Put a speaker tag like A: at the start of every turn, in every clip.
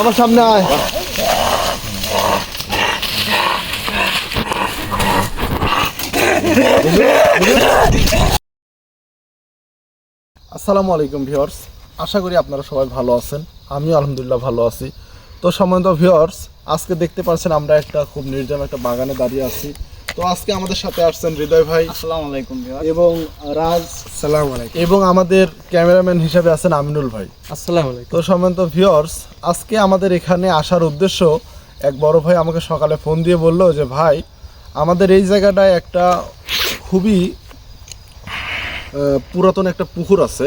A: আমার সামনে আয়। আসসালামু আলাইকুম ভিউয়ার্স আশা করি আপনারা সবাই ভালো আছেন আমিও আলহামদুলিল্লাহ ভালো আছি তো সম্বন্ধ ভিউয়ার্স আজকে দেখতে পাচ্ছেন আমরা একটা খুব নির্জন একটা বাগানে দাঁড়িয়ে আছি। তো আজকে আমাদের সাথে আসছেন হৃদয় ভাই।
B: আসসালামু আলাইকুম
A: এবং রাজ।
B: আসসালামু আলাইকুম।
A: এবং আমাদের ক্যামেরাম্যান হিসাবে আছেন আমিনুল ভাই।
B: আসসালামু আলাইকুম।
A: তো সম্বন্ধ ভিউয়ার্স আজকে আমাদের এখানে আসার উদ্দেশ্য এক বড় ভাই আমাকে সকালে ফোন দিয়ে বলল যে ভাই আমাদের এই জায়গাটায় একটা খুবই পুরাতন একটা পুকুর আছে।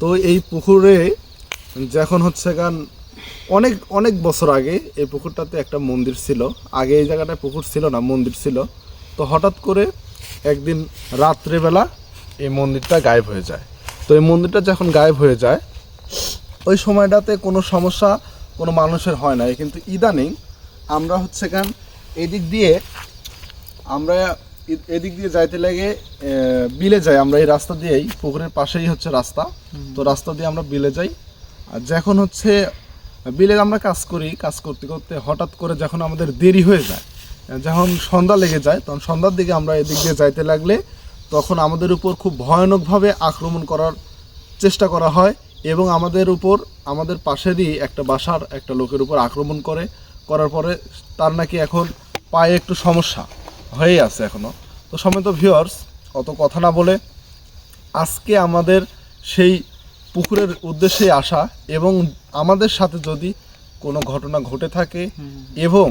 A: তো এই পুকুরে যখন হচ্ছে গান অনেক অনেক বছর আগে এই পুকুরটাতে একটা মন্দির ছিল। আগে এই জায়গাটায় পুকুর ছিল না, মন্দির ছিল। তো হঠাৎ করে একদিন রাত্রেবেলা এই মন্দিরটা গায়েব হয়ে যায়। তো এই মন্দিরটা যখন গায়েব হয়ে যায়, ওই সময়টাতে কোনো সমস্যা কোনো মানুষের হয় না কিন্তু ইদানিং আমরা হচ্ছে গান এদিক দিয়ে আমরা এদিক দিয়ে যাইতে লাগে বিলে যাই। আমরা এই রাস্তা দিয়েই, পুকুরের পাশেই হচ্ছে রাস্তা। তো রাস্তা দিয়ে আমরা বিলে যাই। আর যখন হচ্ছে বিলে আমরা কাজ করি, কাজ করতে করতে হঠাৎ করে যখন আমাদের দেরি হয়ে যায় যখন সন্ধ্যা লেগে যায়, তখন সন্ধ্যার দিকে আমরা এদিক দিয়ে যাইতে লাগলে তখন আমাদের উপর খুব ভয়ানকভাবে আক্রমণ করার চেষ্টা করা হয় এবং আমাদের উপর, আমাদের পাশেরই একটা বাসার একটা লোকের উপর আক্রমণ করে, করার পরে তার নাকি এখন পায়ে একটু সমস্যা হয়েই আছে এখনও তো সমেত ভিউয়ার্স অত কথা না বলে আজকে আমাদের সেই পুকুরের উদ্দেশ্যে আসা এবং আমাদের সাথে যদি কোনো ঘটনা ঘটে থাকে এবং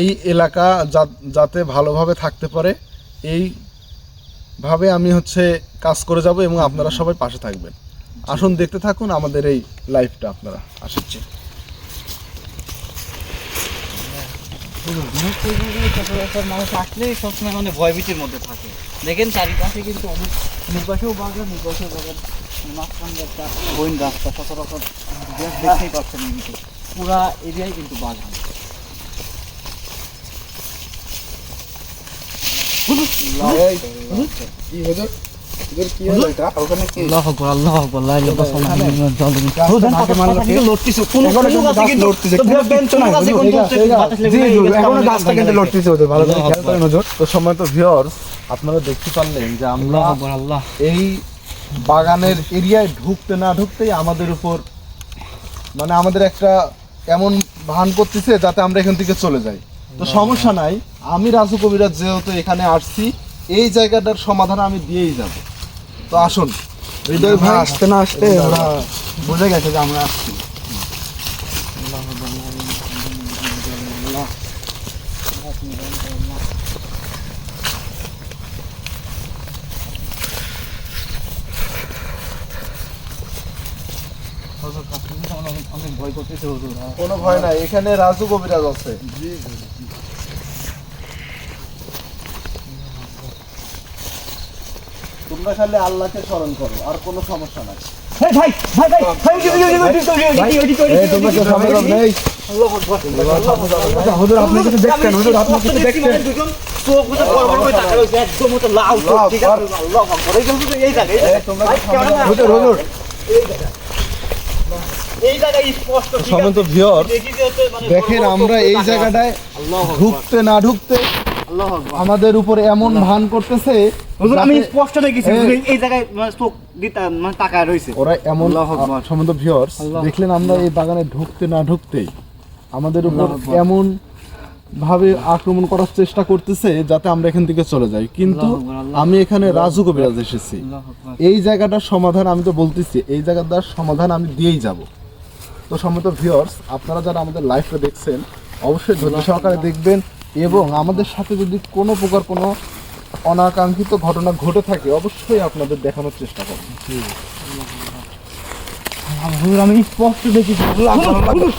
A: এই এলাকা যাতে ভালোভাবে থাকতে পারে এই ভাবে আমি হচ্ছে কাজ করে যাব এবং আপনারা সবাই পাশে থাকবেন। আসুন দেখতে থাকুন আমাদের এই লাইফটা আপনারা আসছে।
B: মানুষ আসলেই সবসময় মানে ভয়ভীতির মধ্যে থাকে। দেখেন চারিপাশে কিন্তু অনেক নির্বাচেও বাগান নির্বাচেও বাগান মাঝখান একটা বইন রাস্তা সচরাচর দেখতেই পাচ্ছেন কিন্তু পুরা এরিয়ায় কিন্তু বাগান আল্লাহ আকবার
A: আপনারা দেখতে পারলেন যে আমরা এই বাগানের এরিয়ায় ঢুকতে না ঢুকতেই আমাদের উপর মানে আমাদের একটা এমন ভান করতেছে যাতে আমরা এখান থেকে চলে যাই। তো সমস্যা নাই আমি রাজু কবিরাজ যেহেতু এখানে আসছি এই জায়গাটার সমাধান আমি দিয়েই যাব। তো আসুন। হৃদয় ভাই
B: আসতে না আসতে ওরা বুঝে গেছে যে আমরা আসছি অনেক ভয় করতেছে হুজুর
A: কোনো ভয় নাই। এখানে রাজু কবিরাজ আছে। তোমরা খালি আল্লাহকে স্মরণ করো আর কোনো সমস্যা নাই।
B: ভাই ভাই।
A: হুজুর আপনি কিছু দেখছেন হুজুর আপনি কিছু
B: হুজুর,
A: সমন্ত
B: মানে
A: দেখেন আমরা এই জায়গাটায় ঢুকতে না ঢুকতে আমাদের উপরে এমন ভান করতেছে
B: আমি স্পষ্ট দেখেছি
A: এই-
B: জায়গায় মানে চোখ মানে তাকায় রয়েছে
A: ওরা এমন। দেখলেন আমরা এই বাগানে ঢুকতে না ঢুকতেই আমাদের উপর এমন ভাবে আক্রমণ করার চেষ্টা করতেছে যাতে আমরা এখান থেকে চলে যাই। কিন্তু। আমি এখানে রাজু কবিরাজ এসেছি। এই জায়গাটার সমাধান আমি তো বলতেছি এই জায়গাটার সমাধান আমি দিয়েই যাব। তো সম্মত ভিউয়ার্স আপনারা যারা আমাদের লাইভটা দেখছেন অবশ্যই ধৈর্য সহকারে দেখবেন এবং আমাদের সাথে যদি কোনো প্রকার কোনো অনাকাঙ্ক্ষিত ঘটনা ঘটে থাকে অবশ্যই আপনাদের দেখানোর চেষ্টা করবেন
B: হুজুর, আমি স্পষ্ট দেখেছি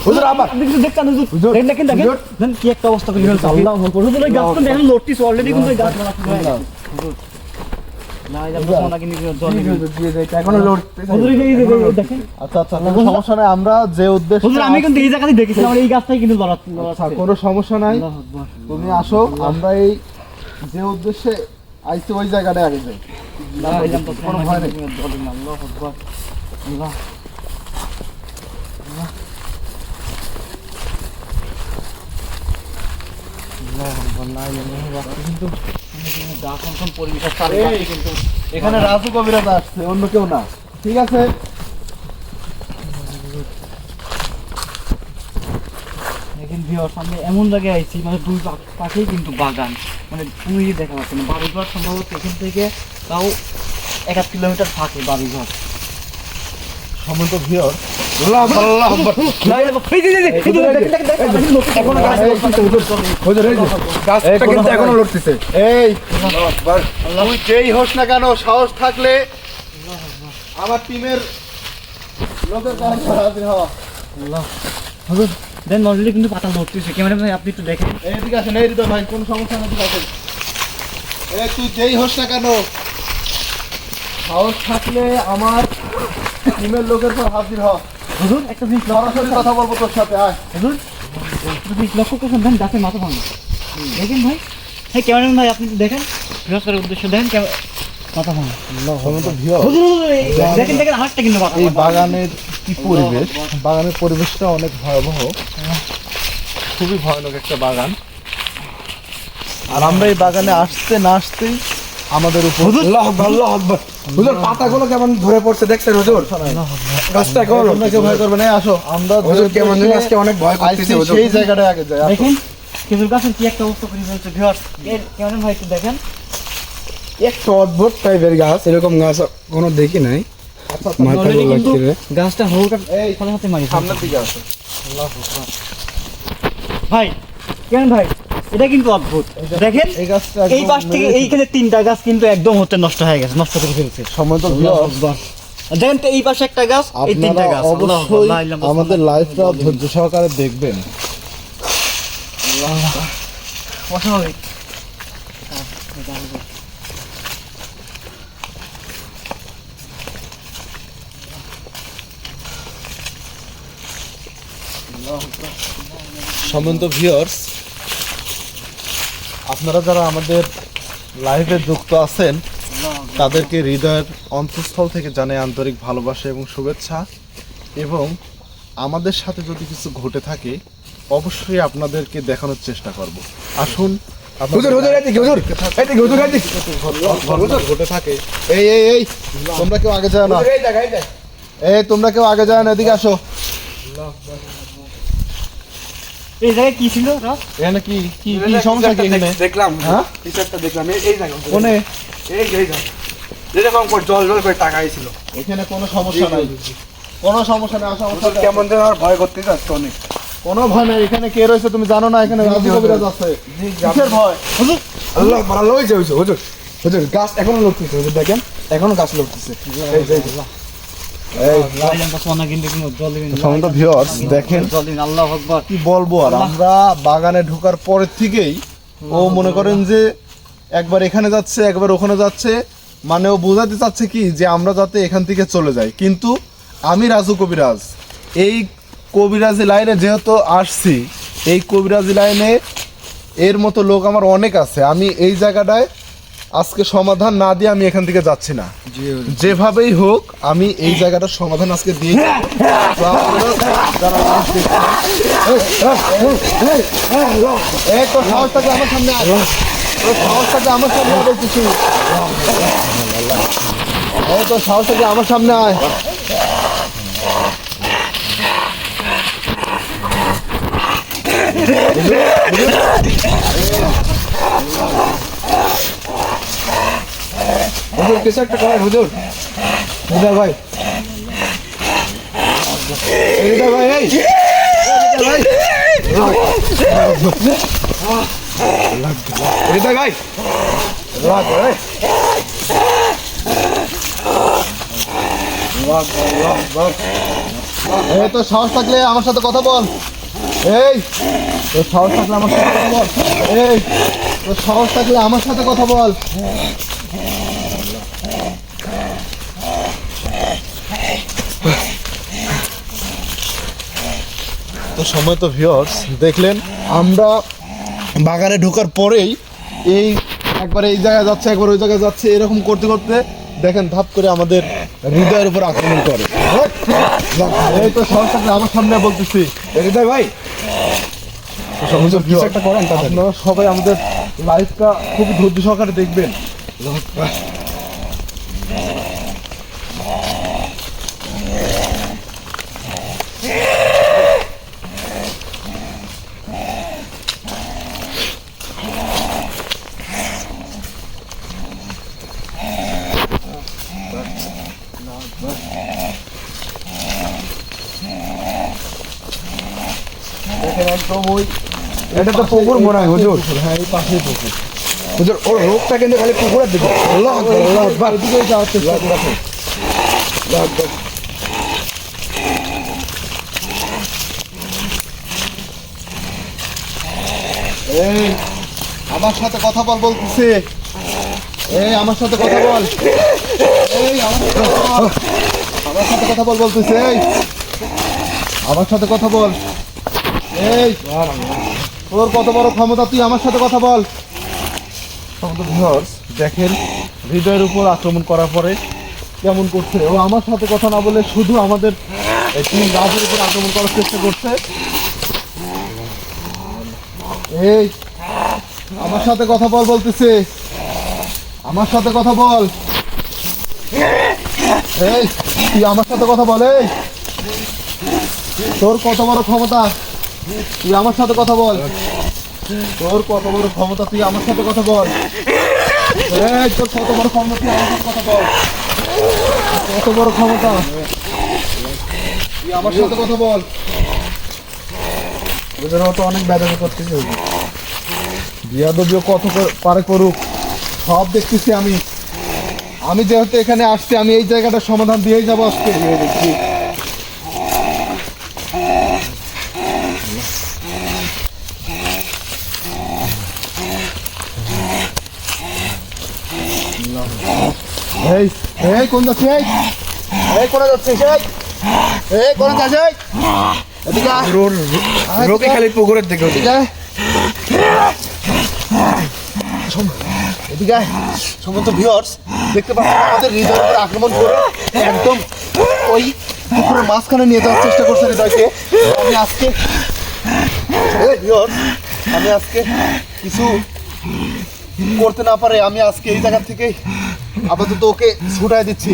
B: হুজুর, আবার দেখেছি, দেখছেন, হুজুর?
A: হুজুর,
B: দেখেন, দেখেন, দেখেন। কি একটা অবস্থা করে ফেলছে। আল্লাহু হুজুর, ওই গাছটা দেখেন লড়তিছে, already কিন্তু গাছ
A: আমরা যে উদ্দেশ্যে
B: আমি কিন্তু এই জায়গাতে দেখেছিলাম এই গাছটাই কিন্তু
A: আচ্ছা। কোনো সমস্যা নাই। তুমি আসো আমরা এই যে উদ্দেশ্যে আইছি ওই জায়গাটায় আগে যাই। কোনো ভয় নেই।
B: কিন্তু। গা কনকন পরিবেশের কিন্তু
A: এখানে রাজু কবিরাজ আসছে, অন্য কেউ না। ঠিক আছে?
B: দেখেন ভিওর সামনে এমন জায়গায় আইছি মানে দুই পাশেই কিন্তু বাগান। মানে তুমি দেখা পাচ্ছ না বাড়িঘর সম্ভবত এখান থেকে তাও এক কিলোমিটার থাকে বাড়িঘর।
A: সমন্ত ভিওর
C: কিন্তু এখনও লড়তেছে
A: এই হোস না কেন সাহস থাকলে আমার টিমের লোকের হাজির হওয়া
B: দেন অলরেডি কিন্তু পাতা ধরতেছে ক্যামেরা আপনি একটু দেখেন
A: এদিকে আসেন এই হৃদয় ভাই কোন সমস্যা তুই যেই হোস না কেন সাহস থাকলে আমার টিমের লোকের পর হাজির হ
B: হুজুর একটা জিনিস
A: সরাসরি কথা বলব তোর সাথে আয়।
B: হুজুর লক্ষ্য করছেন দেন মাথা ভাঙা। দেখেন ভাই হ্যাঁ ক্যামেরাম্যান ভাই আপনি দেখেন বৃহস্পতির উদ্দেশ্য দেখেন মাথা ভাঙা। দেখেন দেখেন আরেকটা কিন্তু
A: এই বাগানের কি পরিবেশ? বাগানের পরিবেশটা অনেক ভয়াবহ। খুবই ভয়ানক একটা বাগান। আর আমরা এই বাগানে আসতে না আসতেই আমাদের উপর।
C: আল্লাহ আল্লাহ আকবার। হুজুর পাতাগুলো কেমন ধরে পড়ছে দেখছেন হুজুর? গাছটা এখনও
A: তোমরা কেউ ভয় করবে না আসো। আমরা
C: হুজুর কেমন আজকে অনেক ভয় করতেছে হুজুর।
A: সেই জায়গাটায় আগে যাই।
B: দেখেন খেজুর গাছের কি একটা অবস্থা করে ফেলছে ভাই একটু দেখেন।
C: একটা অদ্ভুত টাইপের গাছ এরকম গাছ কোনো দেখি নাই। লাগছে
B: গাছটা মারি।
A: সামনের দিকে আসো।
B: ভাই কেন ভাই? এটা কিন্তু অদ্ভুত। দেখেন
A: এই
B: পাশ থেকে এইখানে তিনটা গাছ কিন্তু একদম হচ্ছে নষ্ট হয়ে গেছে নষ্ট করে ফেলছে।
A: সময় তো
B: দেখেন তো এই পাশে একটা গাছ এই তিনটা গাছ।
A: অবশ্যই। আমাদের লাইফটা ধৈর্য সহকারে দেখবেন।
B: অস্বাভাবিক।
A: সমন্ত ভিউয়ার্স আপনারা যারা আমাদের লাইভে যুক্ত আছেন তাদেরকে হৃদয়ের অন্তঃস্থল থেকে জানাই আন্তরিক ভালোবাসা এবং শুভেচ্ছা। এবং আমাদের সাথে যদি কিছু ঘটে থাকে অবশ্যই আপনাদেরকে দেখানোর চেষ্টা করব। আসুন ঘটে থাকে এই এই এই তোমরা কেউ আগে যাও না।
C: এই
A: তোমরা কেউ আগে যাও না এদিকে আসো।
B: এই জায়গায় কি ছিল গাছ
A: এখানে কি কি কি সমস্যা কি এখানে?
C: দেখলাম।
A: হ্যাঁ?
C: কিছু দেখলাম। এই এই জায়গা
A: কোনে?
C: এই এই জায়গা যেরকম করে জল জল করে টাকা আইছিল
A: এখানে কোনো সমস্যা নাই। কোনো সমস্যা নেই
C: কেমন যেন আর ভয় করতে যাচ্ছে অনেক।
A: কোনো ভয় নাই এখানে কে রয়েছে তুমি জানো না এখানে রাজু কবিরাজ আছে। কিসের ভয়?
C: আল্লাহ ভালো হয়েছে হয়েছে হুজুর হুজুর গাছ এখনও লড়তেছে হুজুর দেখেন এখনও গাছ লড়তেছে।
A: দেখেন কি বলব আর আমরা বাগানে ঢোকার পরের থেকেই ও মনে করেন যে একবার এখানে যাচ্ছে একবার ওখানে যাচ্ছে মানে ও বোঝাতে চাচ্ছে কি যে আমরা যাতে এখান থেকে চলে যাই। কিন্তু আমি রাজু কবিরাজ। এই কবিরাজি লাইনে যেহেতু আসছি এই কবিরাজি লাইনে এর মতো লোক আমার অনেক আছে। আমি এই জায়গাটায় আজকে সমাধান না দিয়ে আমি এখান থেকে যাচ্ছি না। যেভাবেই হোক আমি এই জায়গাটার সমাধান আজকে দিয়ে তো সাহসটাকে আমার সামনে সাহসটাকে আমার সামনে আয় কিছু তোর সাহসটাকে আমার সামনে আয়?
C: হুজুর, কিছু একটা করেন হুজুর। হুজুর ভাই। হুজুর ভাই, এই। হুজুর ভাই।
A: এই, তোর সাহস থাকলে আমার সাথে কথা বল। এই, তোর সাহস থাকলে আমার সাথে কথা বল। এই, তোর সাহস থাকলে আমার সাথে কথা বল। তো সময় তো ভিওর্স দেখলেন আমরা বাগানে ঢোকার পরেই এই একবার এই জায়গায় যাচ্ছে একবার ওই জায়গায় যাচ্ছে এরকম করতে করতে দেখেন ধাপ করে আমাদের হৃদয়ের উপর আক্রমণ করে। এই তো সরকার আমার সামনে বলতেছি।
D: হৃদয় ভাই।
A: আপনারা সবাই আমাদের লাইফটা খুব ধৈর্য সহকারে দেখবেন দেখেন একদম ওই
D: এটা তো পুকুর মনে হয় হুজুর।
A: হ্যাঁ এই পাশেই পুকুর
D: হুজুর ওর রোগটা কিন্তু খালি পুকুরের দিকে। আল্লাহ আকবার, আল্লাহ আকবার।
A: এদিকেই যাওয়ার চেষ্টা করছে।
D: আল্লাহ আকবার।
A: এই আমার সাথে কথা বল বলতেছে। এই আমার সাথে কথা বল। এই আমার সাথে কথা বল। আমার সাথে কথা বল বলতেছে এই। আমার সাথে কথা বল। এই তোর কত বড় ক্ষমতা, তুই আমার সাথে কথা বল। দেখেন, হৃদয়ের উপর আক্রমণ করার পরে কেমন করছে। ও আমার সাথে কথা না বলে শুধু আমাদের তিন রাজের উপর আক্রমণ করার চেষ্টা করছে। এই, আমার সাথে কথা বল বলতেছে। আমার সাথে কথা বল। এই, তুই আমার সাথে কথা বল, এই। তোর কত বড় ক্ষমতা? তুই আমার সাথে কথা বল। তোর কত বড় ক্ষমতা, তুই আমার সাথে কথা বল। তোর কত বড় ক্ষমতা, তুই আমার কথা বল। কত বড় ক্ষমতা। তুই আমার সাথে কথা বল।
D: হুজুর ও তো অনেক ব্যথা করতেছে।
A: বিয়াদবিও কত পারে করুক, সব দেখতেছি আমি। আমি যেহেতু এখানে আসছি, আমি এই জায়গাটার সমাধান দিয়েই যাব আজকে দেখছি এই এই কোন যাচ্ছে এই এই কোন যাচ্ছে এই এই কোন যাচ্ছে এই এদিকে।
D: খালি পুকুরের দিকে।
A: এদিকে এদিকে সমস্ত ভিউয়ার্স দেখতে পাচ্ছেন আমাদের আক্রমণ করে একদম ওই পুকুরের মাঝখানে নিয়ে যাওয়ার চেষ্টা করছে হৃদয়কে। আমি আজকে ভিউয়ার্স আমি আজকে কিছু করতে না পারে আমি আজকে এই জায়গা থেকে আপাতত ওকে ছুটাই দিচ্ছি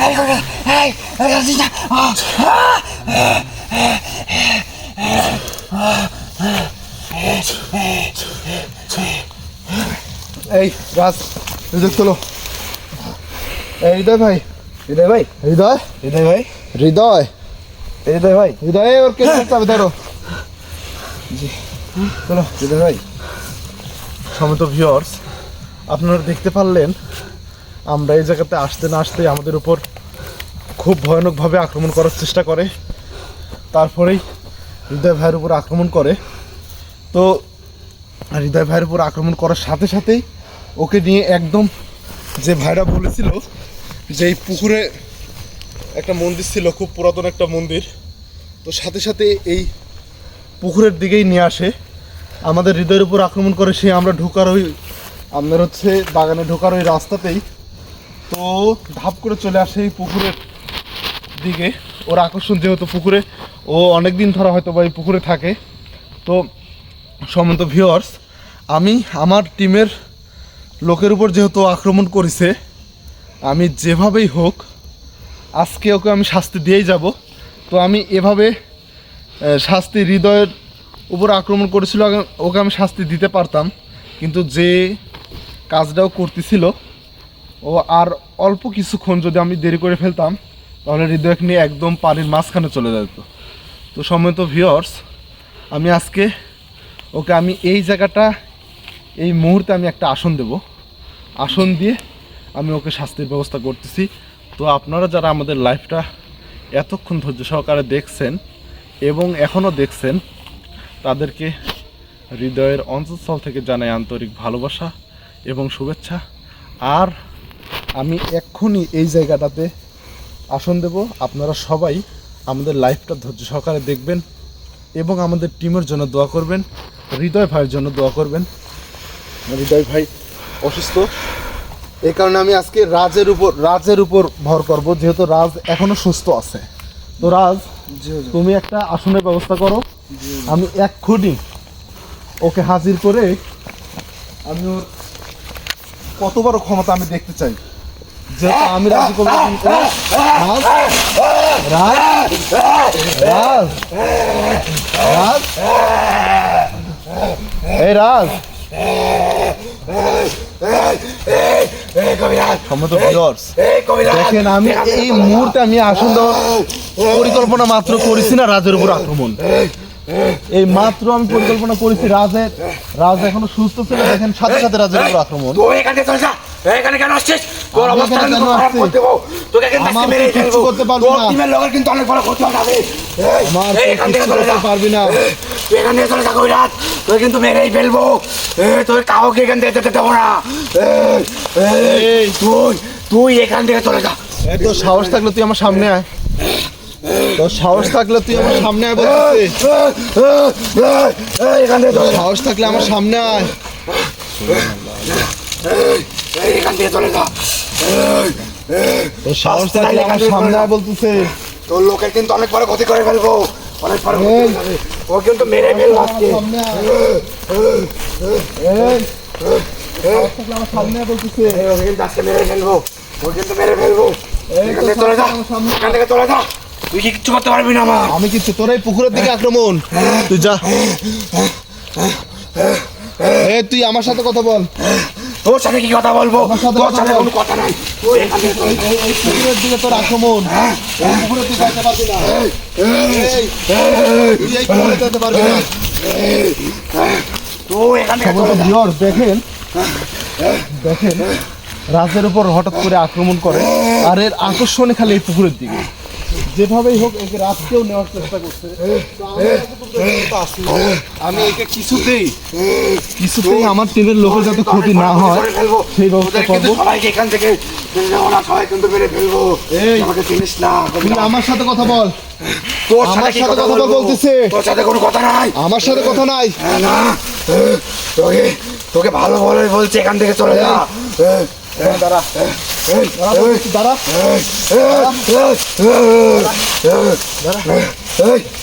A: এই রাজ হৃদয় ভাই।
D: হৃদয় ভাই।
A: হৃদয়?
D: হৃদয় ভাই।
A: হৃদয়?
D: হৃদয় ভাই।
A: হৃদয় ওর কে চাবে ধরো।
D: চলো হৃদয় ভাই।
A: সমিত ভিউয়ার্স আপনারা দেখতে পারলেন আমরা এই জায়গাতে আসতে না আসতে আমাদের উপর খুব ভয়ানকভাবে আক্রমণ করার চেষ্টা করে। তারপরেই হৃদয় ভাইয়ের উপর আক্রমণ করে। তো হৃদয় ভাইয়ের উপর আক্রমণ করার সাথে সাথেই ওকে নিয়ে একদম যে ভাইরা বলেছিল যে এই পুকুরে একটা মন্দির ছিল, খুব পুরাতন একটা মন্দির। তো সাথে সাথে এই পুকুরের দিকেই নিয়ে আসে। আমাদের হৃদয়ের উপর আক্রমণ করে সে আমরা ঢোকার ওই আপনার হচ্ছে বাগানে ঢোকার ওই রাস্তাতেই। তো ধাপ করে চলে আসে এই পুকুরের দিকে। ওর আকর্ষণ যেহেতু পুকুরে, ও অনেক দিন ধরা হয়তো বা এই পুকুরে থাকে। তো সমন্ত ভিওয়ার্স আমি আমার টিমের লোকের উপর যেহেতু আক্রমণ করেছে, আমি যেভাবেই হোক, আজকে ওকে আমি শাস্তি দিয়েই যাব। তো আমি এভাবে শাস্তি হৃদয়ের উপর আক্রমণ করেছিল ওকে আমি শাস্তি দিতে পারতাম। কিন্তু যে কাজটাও করতেছিল, ও আর অল্প কিছুক্ষণ যদি আমি দেরি করে ফেলতাম, তাহলে হৃদয়কে নিয়ে একদম পানির মাঝখানে চলে যেত। তো সম্মানিত ভিওর্স আমি আজকে ওকে আমি এই জায়গাটা এই মুহূর্তে আমি একটা আসন দেব। আসন দিয়ে আমি ওকে শাস্তির ব্যবস্থা করতেছি। তো আপনারা যারা আমাদের লাইফটা এতক্ষণ ধৈর্য সহকারে দেখছেন এবং এখনও দেখছেন, তাদেরকে হৃদয়ের অন্তঃস্থল থেকে জানাই আন্তরিক ভালোবাসা এবং শুভেচ্ছা। আর আমি এক্ষুনি এই জায়গাটাতে আসন দেব। আপনারা সবাই আমাদের লাইফটা ধৈর্য সহকারে দেখবেন এবং আমাদের টিমের জন্য দোয়া করবেন, হৃদয় ভাইয়ের জন্য দোয়া করবেন। হৃদয় ভাই অসুস্থ। এই কারণে আমি আজকে রাজের উপর রাজের উপর ভর করব যেহেতু রাজ এখনও সুস্থ আছে। তো রাজ তুমি একটা আসনের ব্যবস্থা করো। আমি এক খুঁটি ওকে হাজির করে আমি ওর কত বড় ক্ষমতা আমি দেখতে চাই। যেহেতু আমি রাজি করব রাজ রাজ রাজ রাজ। এই রাজ সম্মত দেখেন আমি এই মুহূর্তে আমি দেওয়ার পরিকল্পনা মাত্র করেছি না রাজের উপর আক্রমণ। এই মাত্র আমি পরিকল্পনা করেছি রাজের। রাজ এখনও সুস্থ ছিল দেখেন সাথে সাথে রাজের উপর আক্রমণ।
C: এখান কেন আসছিস? তোর অবস্থা
A: কেন
C: খারাপ
A: আসছি?
C: করে দেবো তোকে এখান থেকে
A: আমার
C: মেরে ফেলব।
A: করতে পারব না।
C: টিমের লোকের কিন্তু অনেক বড় ক্ষতি হবে।
A: আমার
C: এখান থেকে চলে
A: করতে পারবি না।
C: তুই এখান থেকে চলে যা কবিরাজ তুই কিন্তু মেরেই ফেলব। তোর কাউকে এখান থেকে যেতে দেবো না। তুই তুই এখান থেকে চলে যা।
A: তোর সাহস থাকলে তুই আমার সামনে আয়। তোর সাহস থাকলে তুই আমার সামনে আয় বলতেছি।
C: এখান থেকে যা।
A: সাহস থাকলে আমার সামনে আয়।
C: এখান থেকে চলে যা।
A: তোর সাহস থাকলে আমার সামনে আয় বলতেছে।
C: তোর লোকের কিন্তু অনেক বড় ক্ষতি করে ফেলব। ও কিন্তু মেরে আজকে
A: সামনে
C: মেরে ফেলব কিন্তু মেরে ফেলব চলে থেকে চলে তুই কিচ্ছু করতে পারবি না আমার
A: আমি কিছু তোর এই পুকুরের দিকে আক্রমণ তুই যা তুই আমার সাথে কথা বল।
C: তোর সাথে কি কথা বলব তোর সাথে কোনো কথা নাই
A: পুকুরের দিকে তোর আক্রমণ পুকুরের দিকে যেতে পারবি না এই, পুকুরে যেতে পারবি
C: এখান
A: দেখেন দেখেন রাজের উপর হঠাৎ করে আক্রমণ করে আর এর আকর্ষণে খালি এই পুকুরের দিকে যেভাবেই হোক একে রাজকেও নেওয়ার চেষ্টা করছে। আমি একে কিছুতেই কিছুতেই আমার টিমের লোকের যাতে ক্ষতি না হয় সেই ব্যবস্থা করব।
C: সবাইকে এখান থেকে না সবাই কিন্তু মেরে ফেলব।
A: এই।
C: আমাকে চিনিস না
A: আমার সাথে কথা বল। আমার
C: সাথে কথা
A: বলতেছে।
C: তোর সাথে কোনো কথা নাই।
A: আমার সাথে কথা নাই।
C: না তোকে তোকে ভালো বলে বলছে এখান থেকে চলে যা।
A: দাঁড়া। দাঁড়া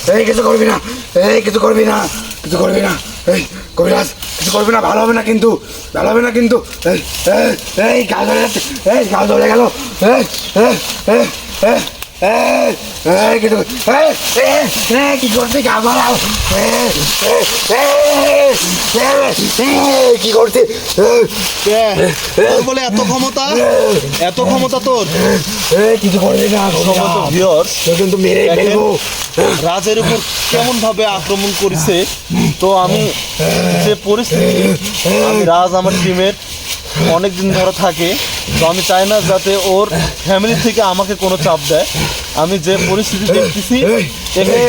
C: এই, কিছু করবি না এই কিছু করবি না কিছু করবি না এই কবিরাজ কিছু করবি না ভালো হবে না কিন্তু ভালো হবে না কিন্তু এই এই গাল ধরে এই গাল ধরে গেল এই এই এই কিন্তু কি করছে কি
A: করতে বলে এত ক্ষমতা এত ক্ষমতা তোর
C: কিছু করবে না কিন্তু মেরে ফেলব
A: রাজের উপর কেমন ভাবে আক্রমণ করেছে তো আমি যে পরিস্থিতি রাজ আমার টিমের অনেকদিন ধরে থাকে তো আমি চাই না যাতে ওর ফ্যামিলি থেকে আমাকে কোনো চাপ দেয়। আমি যে পরিস্থিতি দেখতেছি একে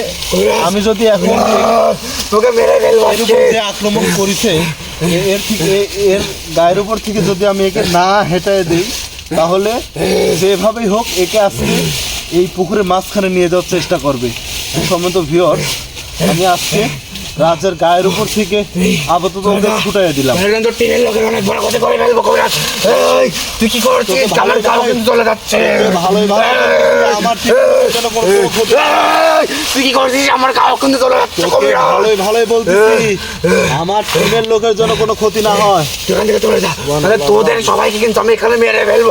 A: আমি যদি এখন যে আক্রমণ করেছে এর থেকে এর গায়ের উপর থেকে যদি আমি একে না হেঁটায় দিই তাহলে যেভাবেই হোক একে আজকে এই পুকুরের মাঝখানে নিয়ে যাওয়ার চেষ্টা করবে। সম্মত ভিওর আমি আজকে রাজের গায়ের উপর থেকে আপাতত ওকে ছুটাই দিলাম।
C: টিমের লোকের অনেক বড় করে ফেলব কবিরাজ। তুই কি করছিস? কিন্তু চলে যাচ্ছে।
A: ভালোই ভালো। আমার
C: তুই কি করছিস? আমার কিন্তু চলে যাচ্ছে কবিরাজ।
A: ভালোই ভালোই বলতেছি। আমার টিমের লোকের জন্য কোনো ক্ষতি না হয়।
C: তুই থেকে চলে যা। তাহলে তোদের সবাইকে কিন্তু আমি এখানে মেরে ফেলব।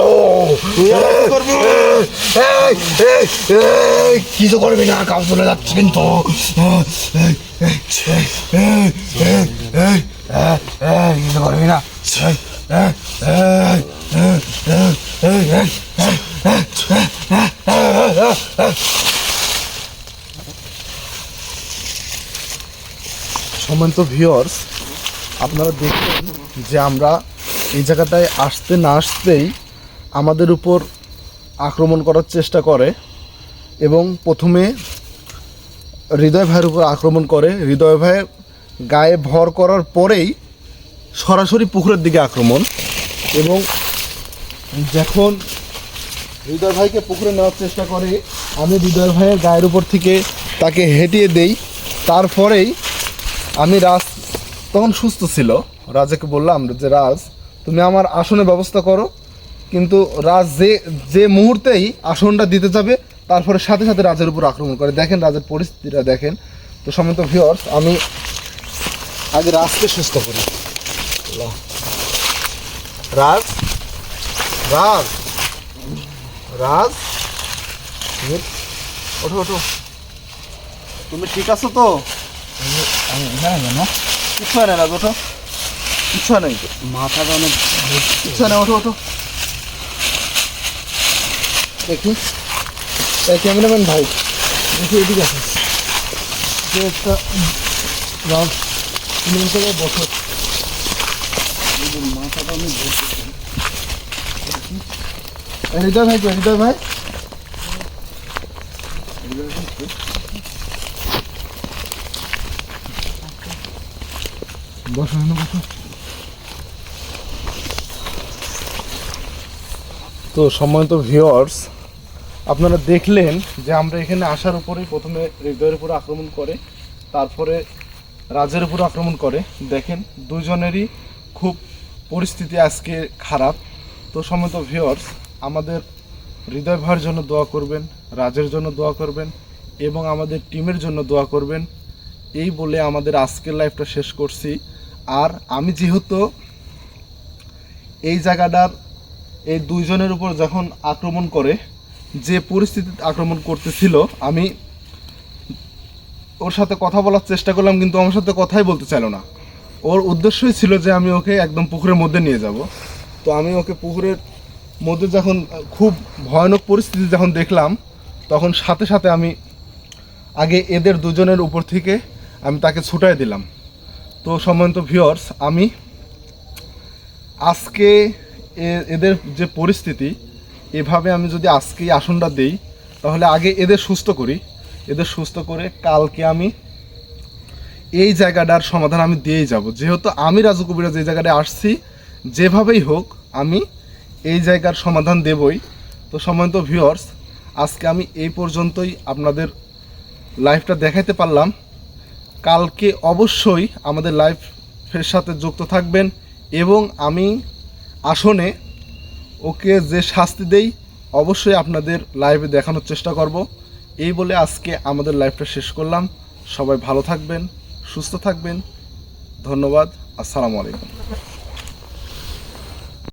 C: কিছু করবি না। কাউ চলে যাচ্ছে কিন্তু। কিন্তু করবি না
A: সম্মানিত ভিওর্স আপনারা দেখবেন যে আমরা এই জায়গাটায় আসতে না আসতেই আমাদের উপর আক্রমণ করার চেষ্টা করে এবং প্রথমে হৃদয় ভাইয়ের উপর আক্রমণ করে। হৃদয় ভাইয়ের গায়ে ভর করার পরেই সরাসরি পুকুরের দিকে আক্রমণ এবং যখন হৃদয় ভাইকে পুকুরে নেওয়ার চেষ্টা করে, আমি হৃদয় ভাইয়ের গায়ের উপর থেকে তাকে হেঁটিয়ে দেই। তারপরেই আমি রাজ তখন সুস্থ ছিল। রাজাকে বললাম যে, রাজ, তুমি আমার আসনের ব্যবস্থা করো। কিন্তু রাজ যে যে মুহূর্তেই আসনটা দিতে যাবে তারপরে সাথে সাথে রাজের উপর আক্রমণ করে। দেখেন রাজের পরিস্থিতিটা, দেখেন। তো সমস্ত ভিওর্স আমি আগে রাজকে সুস্থ করি। রাজ? রাজ? রাজ? ওঠো ওঠো। তুমি ঠিক আছো তো? কিচ্ছু হয় না রাজ, ওঠো। কিচ্ছু হয় নাই
B: মাথাটা অনেক
A: কিচ্ছু হয় না ওঠো ওঠো। দেখি। এই ক্যামেরাম্যান ভাই, দেখি এদিকে আছে যে একটা এই জায়গায় বসো।
B: মাথাটা
A: হৃদয় ভাই? ভাই তো সম্মানিত ভিউয়ার্স আপনারা দেখলেন যে আমরা এখানে আসার উপরেই প্রথমে হৃদয়ের উপর আক্রমণ করে, তারপরে রাজের উপর আক্রমণ করে। দেখেন, দুজনেরই খুব পরিস্থিতি আজকে খারাপ। তো সম্মানিত ভিউয়ার্স আমাদের হৃদয় ভাইয়ের জন্য দোয়া করবেন, রাজের জন্য দোয়া করবেন এবং আমাদের টিমের জন্য দোয়া করবেন। এই বলে আমাদের আজকের লাইফটা শেষ করছি। আর আমি যেহেতু এই জায়গাটার, এই দুইজনের উপর যখন আক্রমণ করে যে পরিস্থিতিতে আক্রমণ করতেছিল, আমি ওর সাথে কথা বলার চেষ্টা করলাম, কিন্তু আমার সাথে কথাই বলতে চাইলো না। ওর উদ্দেশ্যই ছিল যে আমি ওকে একদম পুকুরের মধ্যে নিয়ে যাব। তো আমি ওকে পুকুরের মধ্যে যখন, খুব ভয়ানক পরিস্থিতি যখন দেখলাম, তখন সাথে সাথে আমি আগে এদের দুজনের উপর থেকে আমি তাকে ছুটাই দিলাম। তো সম্মানিত ভিওর্স আমি আজকে এদের যে পরিস্থিতি এভাবে আমি যদি আজকে আসনটা দেই, তাহলে আগে এদের সুস্থ করি। এদের সুস্থ করে কালকে আমি এই জায়গাটার সমাধান আমি দিয়েই যাব। যেহেতু আমি রাজু কবিরাজ এই জায়গাটায় আসছি, যেভাবেই হোক আমি এই জায়গার সমাধান দেবই। তো সম্মানিত ভিউয়ার্স আজকে আমি এই পর্যন্তই আপনাদের লাইভটা দেখাইতে পারলাম। কালকে অবশ্যই আমাদের লাইফের সাথে যুক্ত থাকবেন এবং আমি আসনে ওকে যে শাস্তি দেই, অবশ্যই আপনাদের লাইভে দেখানোর চেষ্টা করব। এই বলে আজকে আমাদের লাইভটা শেষ করলাম। সবাই ভালো থাকবেন, সুস্থ থাকবেন। ধন্যবাদ। আসসালামু আলাইকুম।